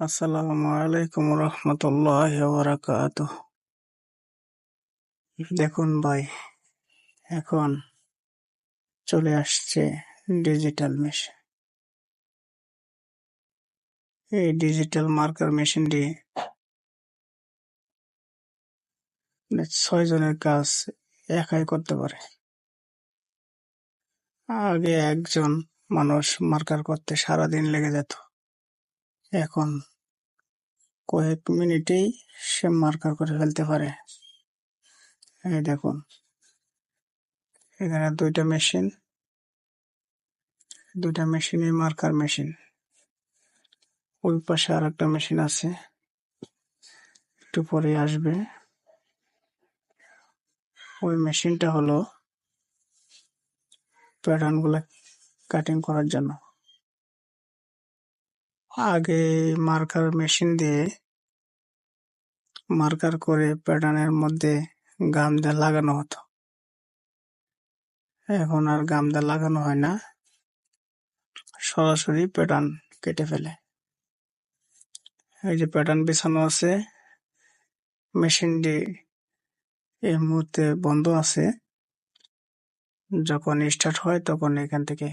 আসসালামু আলাইকুম রহমতুল্লাহ বারাকাত দেখুন ভাই, এখন চলে আসছে ডিজিটাল মেশিন এই ডিজিটাল মার্কার মেশিনটি ছয় জনের কাজ একাই করতে পারে। আগে একজন মানুষ মার্কার করতে সারাদিন লেগে যেত। এখন কয়েক মিনিটেই সে মার্কার করে ফেলতে পারে। এই দেখুন। এখানে দুইটা মেশিন দুইটা মেশিনই মার্কার মেশিন ওই পাশে আর একটা মেশিন আছে। একটু পরে আসবে। ওই মেশিনটা হলো প্যাটার্নগুলা কাটিং করার জন্য। আগে মার্কার মেশিন দিয়ে মার্কার করে প্যাটার্নের মধ্যে গামদা লাগানো হতো। এখন আর গামদা লাগানো হয় না। সরাসরি প্যাটার্ন কেটে ফেলে। এই যে প্যাটার্ন বিছানো আছে, মেশিনটি এই মুহূর্তে বন্ধ আছে। যখন স্টার্ট হয় তখন এখান থেকে